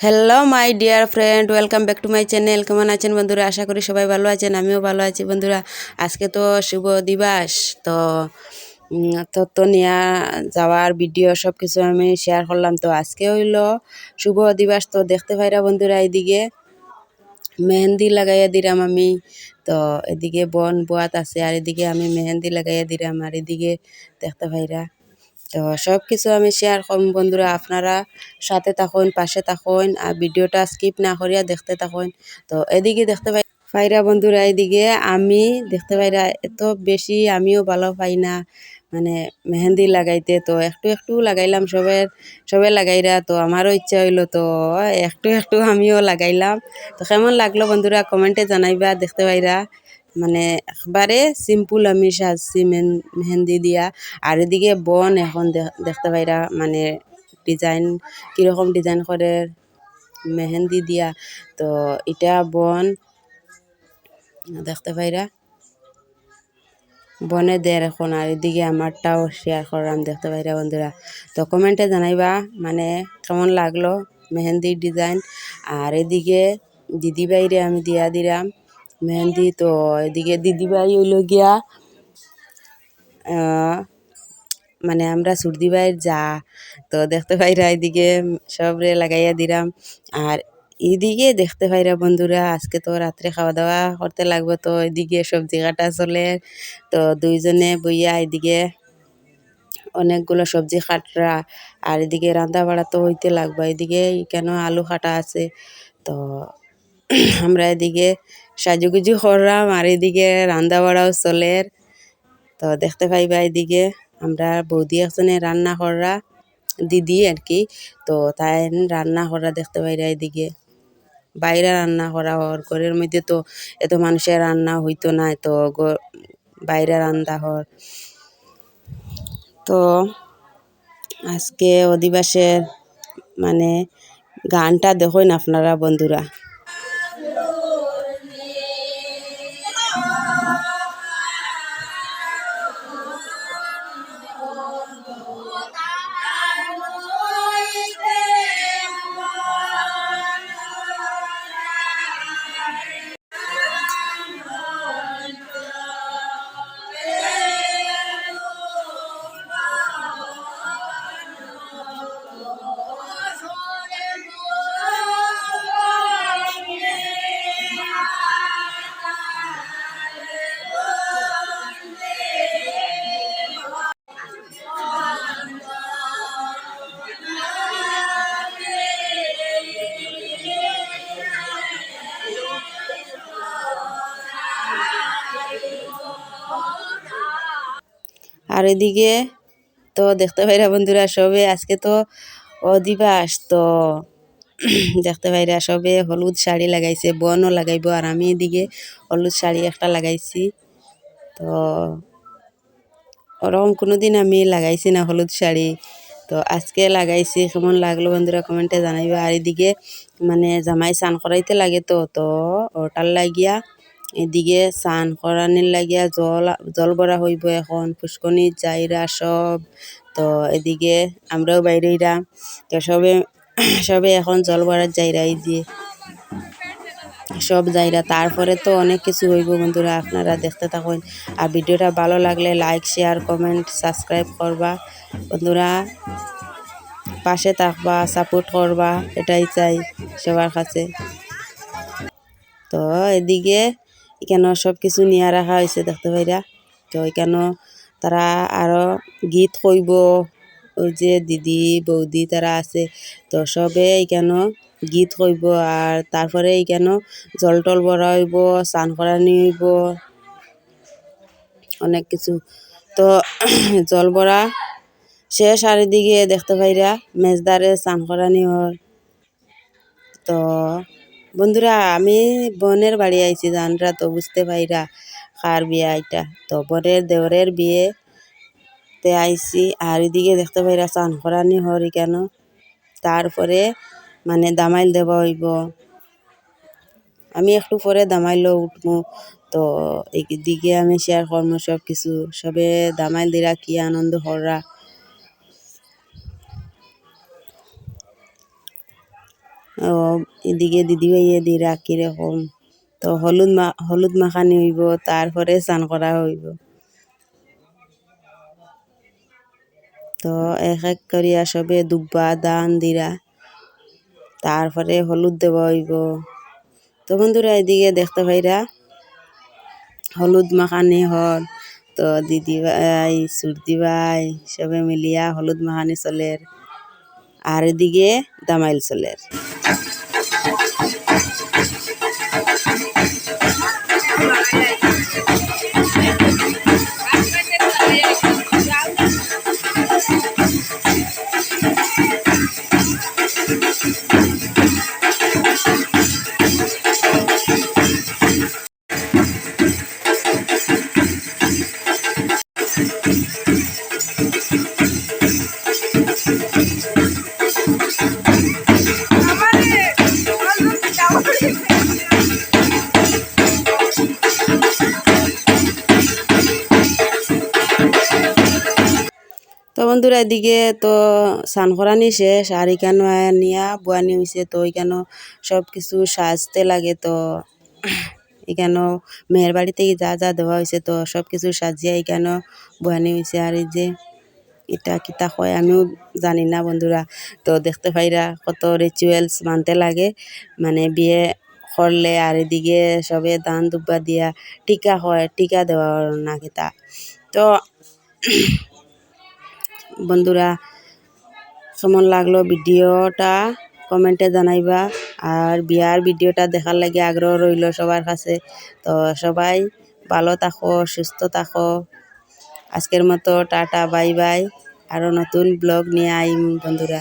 Hello my dear friend welcome back to my channel কেমন আছেন বন্ধুরা? আশা করি সবাই ভালো আছেন আমিও ভালো আছি বন্ধুরা। আজকে তো শুভ দিবস তো উম, তত্ত্ব নিয়ে যাওয়ার ভিডিও সব কিছু আমি শেয়ার করলাম। তো আজকে হইল শুভ দিবস তো দেখতে পাইরা বন্ধুরা এইদিকে মেহেন্দি লাগাইয়া দিলাম আমি। তো এদিকে বন বোয়াত আছে আর এদিকে আমি মেহেন্দি লাগাইয়া দিলাম আর এদিকে দেখতে পাইরা তো সব কিছু আমি শেয়ার করব বন্ধুরা। আপনারা সাথে থাকুন, পাশে থাকুন, আর ভিডিওটা স্কিপ না করিয়া দেখতে থাকুন। তো এদিকে দেখতে পাই পাইরা বন্ধুরা, এদিকে আমি দেখতে পাইরা এত বেশি আমিও ভালো পাই না। মানে মেহেন্দি লাগাইতে, তো একটু একটু লাগাইলাম সবের সবে লাগাইরা, তো আমারও ইচ্ছা হইল, তো একটু একটু আমিও লাগাইলাম। তো কেমন লাগল বন্ধুরা? কমেন্টে জানাইবা, দেখতে পাইরা। মানে একবারে সিম্পল আমি সাজছি মেহেন্দি দিয়া। আর এদিকে বন এখন দেখ- দেখতে পাইরা মানে ডিজাইন কীরকম ডিজাইন করে মেহেন্দি দিয়া। তো এটা বন, দেখতে পাইরা বনে দের এখন আর এদিকে আমারটাও শেয়ার করলাম দেখতে পাইরা বন্ধুরা তো কমেন্টে জানাইবা মানে কেমন লাগল মেহেন্দির ডিজাইন আর এদিকে দিদিভাইরে আমি দিয়া দিলাম মেহেন্দি তো এদিকে দিদিভাই হইল গিয়া মানে আমরা সুরদি ভাইয়ের যা তো দেখতে পাইরা এদিকে সবরে লাগাইয়া দিলাম আর এদিকে দেখতে পাইরা বন্ধুরা আজকে তো রাত্রে খাওয়া দাওয়া করতে লাগবে তো এদিকে সবজি কাটা চলে তো দুইজনে বইয়া এদিকে অনেকগুলো সবজি কাটরা আর এদিকে রান্না বাড়া তো হইতে লাগবে এদিকে কেন আলু কাটা আছে তো আমরা এদিকে সাজুগুজু করলাম আর এদিকে রান্না বাড়াও চলে। তো দেখতে পাইবা এদিকে আমরা বৌদি একজনে রান্না করা দিদি আর কি। তো তাই রান্না করা দেখতে পাইরা এদিকে। বাইরে রান্না করা হর ঘরের মধ্যে তো এত মানুষের রান্না হইতো না তো বাইরে রান্না হর তো আজকে অধিবাসের মানে গানটা দেখুন আপনারা বন্ধুরা। আর এদিকে তো দেখতে পাইরা বন্ধুরা সবে আজকে তো অধিবাস, তো দেখতে পাইরা সবে হলুদ শাড়ি লাগাইছে, বনও লাগাইব আর আমি এদিকে হলুদ শাড়ি একটা লাগাইছি। তো ওরকম কোনোদিন আমি লাগাইছি না হলুদ শাড়ি। তো আজকে লাগাইছি, কেমন লাগল বন্ধুরা কমেন্টে জানাইবা। আর এদিকে মানে জামাই স্নান করাইতে লাগে তো তো ওটার লাগিয়া এদিকে স্নান করানির লাগিয়া জল জল ভরা হইব এখন পুষ্কনি যাইরা সব তো এদিকে আমরাও বাইরেইরা তো সবে সবে এখন জল ভরার যাইরা এই দিয়ে। সব যাইরা তারপরে তো অনেক কিছু হইব বন্ধুরা, আপনারা দেখতে থাকুন। আর ভিডিওটা ভালো লাগলে লাইক শেয়ার কমেন্ট সাবস্ক্রাইব করবা। বন্ধুরা, পাশে থাকবা সাপোর্ট করবা, এটাই চাই সবার কাছে। তো এদিকে এখানে সব কিছু নিয়ে রাখা হয়েছে, দেখতে পাইরা। তো এখানে তারা আরও গীত কইব। ওই যে দিদি, বৌদি তারা আছে। তো সবে এখানে গীত কইব আর তারপরে এখানে জল টল ভরা হইব স্নান করানি হইব অনেক কিছু। তো জল ভরা আর এদিকে দেখতে পাইরা, মেজদারে স্নান করানি হর তো বন্ধুরা, আমি বোনের বাড়ি আইছি জানরা তো বুঝতে পাইরা কার বিয়ে এটা তো বরের দেওরের বিয়ে তে আইছি, আর এদিকে দেখতে পাইরা স্নান করানি হরি কেন? তারপরে মানে দামাইল দেওয়া হইব। আমি একটু পরে দামাইলও উঠবো। তো এইদিকে আমি শেয়ার করব সব কিছু সবে দামাইল দিরা কি আনন্দ হররা। এদিকে দিদি ভাইয়ে দিরা কীরকম তো হলুদ মা হলুদ মাখানি হইব তারপরে স্নান করা হইব। তো এক এক করিয়া সবে দুব্বা, দান দিরা তারপরে হলুদ দেওয়া হইব। তো বন্ধুরা, এদিকে দেখতে পাইরা হলুদ মাখানি হল। তো দিদি ভাই সুরদি ভাই সবে মিলিয়া হলুদ মাখানি চলের আর এদিকে দামাইল চলের তো বন্ধুরা, এদিকে তো স্নান করানি শেষ, আর এখানে নিয়া, বুয়ানি হয়েছে তো এখানে সব কিছু সাজতে লাগে, তো এখানে মেয়ের বাড়ি থেকে যা যা দেওয়া হয়েছে তো সব কিছু সাজিয়া এখানে বুয়ানি হয়েছে। আর এই যে এটা কিতা হয় আমিও জানি না বন্ধুরা। তো দেখতে পাইরা কত রিচুয়ালস মানতে লাগে। মানে বিয়ে করলে আর এদিকে সবে দান দুব্বা দিয়া টিকা হয়, টিকা দেওয়া না কিতা তো বন্ধুরা, কেমন লাগল ভিডিওটা? কমেন্টে জানাইবা। আর বিয়ার ভিডিওটা দেখার লাগে আগ্রহ রইল সবার কাছে। তো সবাই ভালো থাকো, সুস্থ থাকো। আজকের মতো টাটা, বাই বাই। আরও নতুন ব্লগ নিয়ে আইম বন্ধুরা।